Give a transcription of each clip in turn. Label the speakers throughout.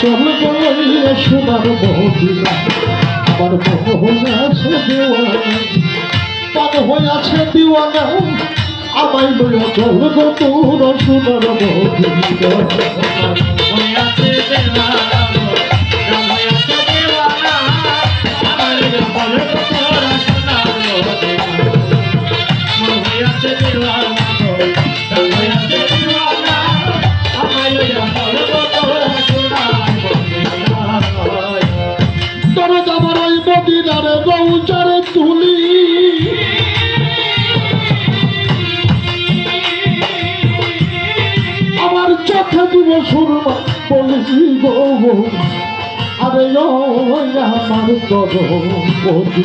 Speaker 1: চল গলিয়া সোনার মদিনা আমার হয়ে আছে দেওয়ানা পান আছে দিওয়ানা। আমায় লইয়া চল গো তোর সোনার মদিনা তোর সুরমা বলি গো আরে আমার তর পতি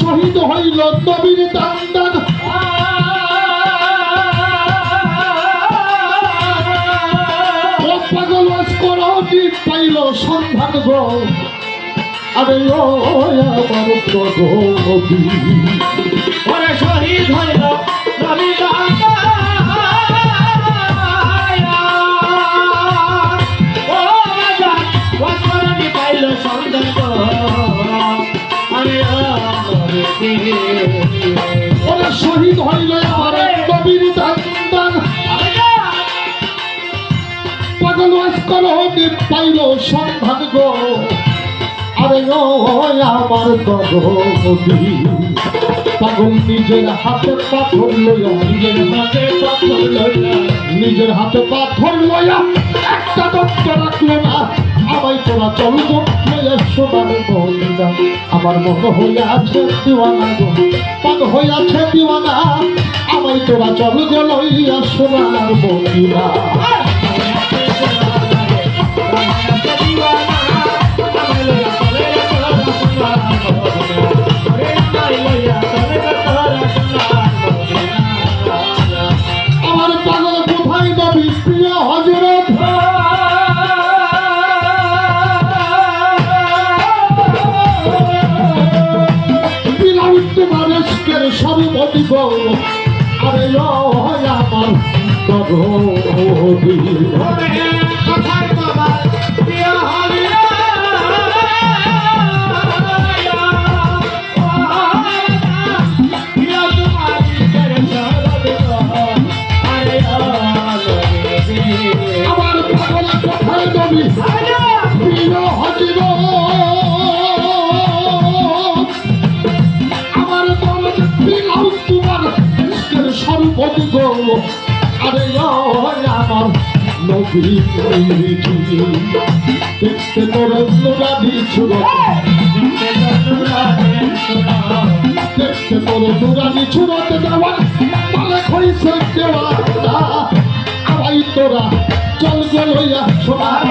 Speaker 1: শহীদ হইল নবীর দান দান পাগল করটি পাইল সন্ধান গো? আরে ও আমার প্রগতি
Speaker 2: ওরে শহীদ হইল বৎসরণী পাইল সন্ধান আরে
Speaker 1: ওরা শহীদ হইল আমার নবীর দান দান পাগল করটি পাইল সন্ধান গো। আরে আমার প্রগতি পাগল নিজের হাতে পাথর লইয়া
Speaker 2: নিজের হাতে পাথর লইয়া,
Speaker 1: নিজের হাতে পাথর লইয়া একটা দত্ত রাখল না। আমায় তোরা চল আমার মন হইয়া আছে দিওয়ানা গো পাগ হইয়া আছে দিওয়ানা। আমায় তোরা চল লইয়া সোনার মহিলা পাগল কোথায় নবী প্রিয় হজরত আমার বিলাউ তোমার ইষ্টের ও আমার দেখতে নুরানি ছুড়ো দেখতে দেওয়া আবাই তোরা চল গলইয়া সোনার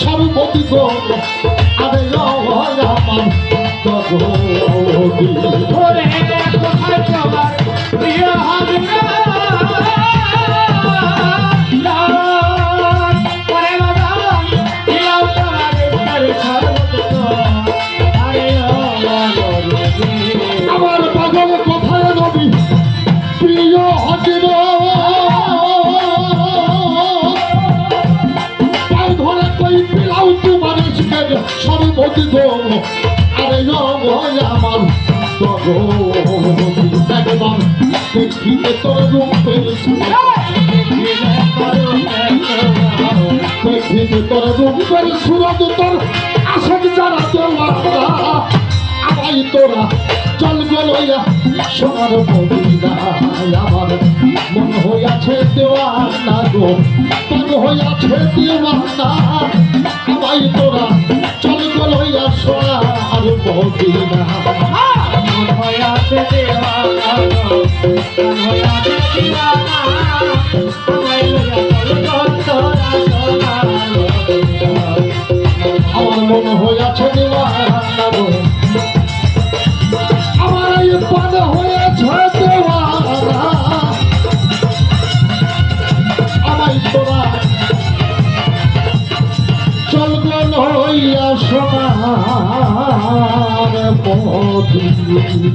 Speaker 1: সর্বদি আরে আমার জগদি সর্বদি গো আরে নয় আমার জগদি একবার দেখিতে তোর রূপের সুন্দর তোর রূপের সুরত তোর আসক যারা দেওয়ারা আমাই তোরা চল গলইয়া সোনার মদিনা আমার মন হইয়াছে দেওয়ানা গো। মন হইয়াছে দেওয়ানা আমাই তোরা
Speaker 2: মন হইয়াছে দেওয়ানা হইয়াছে দিওয়ানা আমায় লইয়া তোরা
Speaker 1: আমার মন হইয়াছে দেওয়ানা আমার এই পান হয়েছে দেওয়ানা আমায় তোরা হইয়া সোনার মদিনা